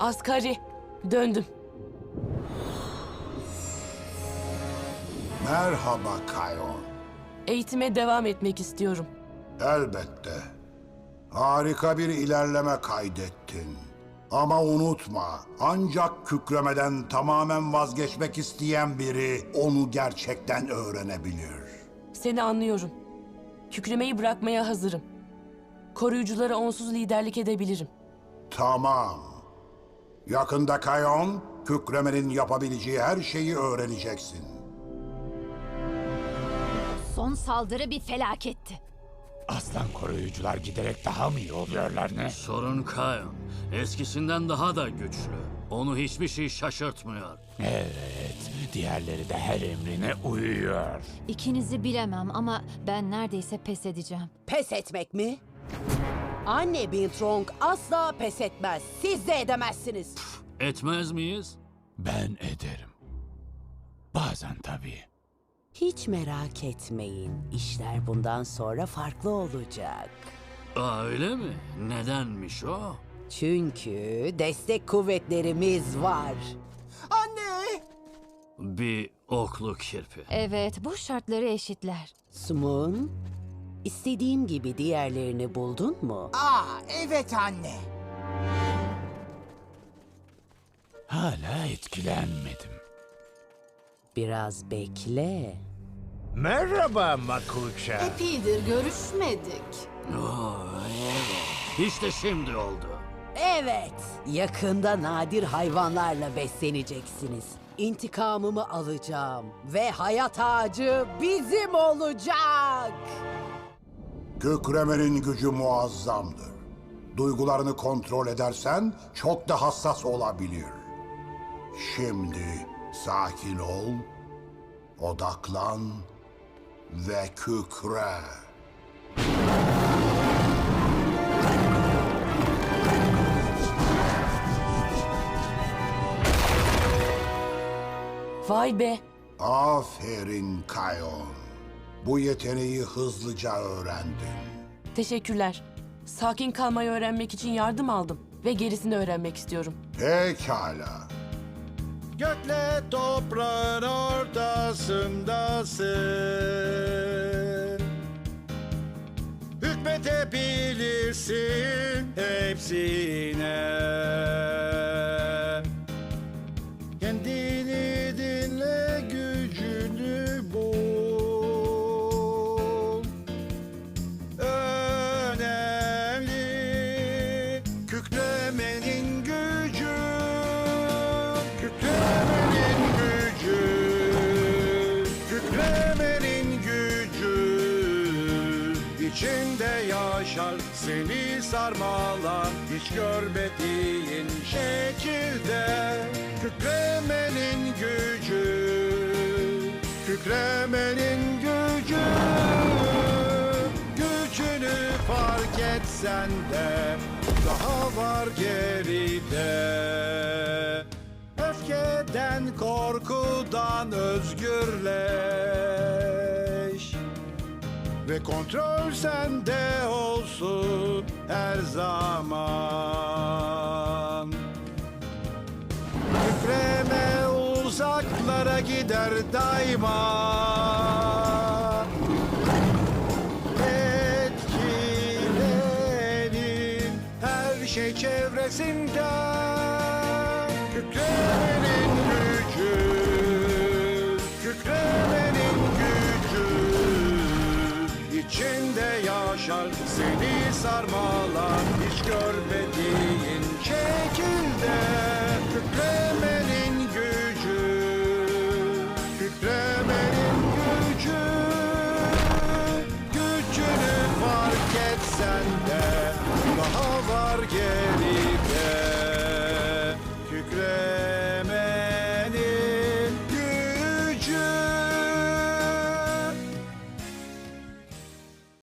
Asgari. Döndüm. Merhaba Kayon. Eğitime devam etmek istiyorum. Elbette. Harika bir ilerleme kaydettin. Ama unutma, ancak kükremeden tamamen vazgeçmek isteyen biri onu gerçekten öğrenebilir. Seni anlıyorum. Kükremeyi bırakmaya hazırım. Koruyuculara onsuz liderlik edebilirim. Tamam. Yakında Kayon, kükremenin yapabileceği her şeyi öğreneceksin. Son saldırı bir felaketti. Aslan koruyucular giderek daha mı iyi oluyorlar ne? Sorun Kayon. Eskisinden daha da güçlü. Onu hiçbir şey şaşırtmıyor. Evet, diğerleri de her emrine uyuyor. İkinizi bilemem ama ben neredeyse pes edeceğim. Pes etmek mi? Anne Bintrong asla pes etmez. Siz de edemezsiniz. Etmez miyiz? Ben ederim. Bazen tabii. Hiç merak etmeyin. İşler bundan sonra farklı olacak. Aa, öyle mi? Nedenmiş o? Çünkü destek kuvvetlerimiz var. Anne! Bir oklu kirpi. Evet, bu şartları eşitler. Smoon, istediğim gibi diğerlerini buldun mu? Aa, evet anne. Hala etkilenmedim. Biraz bekle. Merhaba Makuça. Epeydir görüşmedik. Oo, evet. İşte şimdi oldu. Evet, yakında nadir hayvanlarla besleneceksiniz. İntikamımı alacağım ve hayat ağacı bizim olacak. Kükremenin gücü muazzamdır. Duygularını kontrol edersen çok da hassas olabilir. Şimdi sakin ol, odaklan ve kükre. Vay be. Aferin Kayon. Bu yeteneği hızlıca öğrendin. Teşekkürler. Sakin kalmayı öğrenmek için yardım aldım. Ve gerisini öğrenmek istiyorum. Pekala. Gökle toprağın ortasındasın. Hükmedebilirsin hepsine. Seni sarmalar hiç görmediğin şekilde. Kükremenin gücü. Kükremenin gücü. Gücünü fark etsen de daha var geride. Öfkeden, korkudan özgürleş. Ve kontrol sende olsun her zaman. Kükreme uzaklara gider daima. Etkilenin her şey çevresinde. Kükremenin gücü, seni sarmalar hiç şekilde.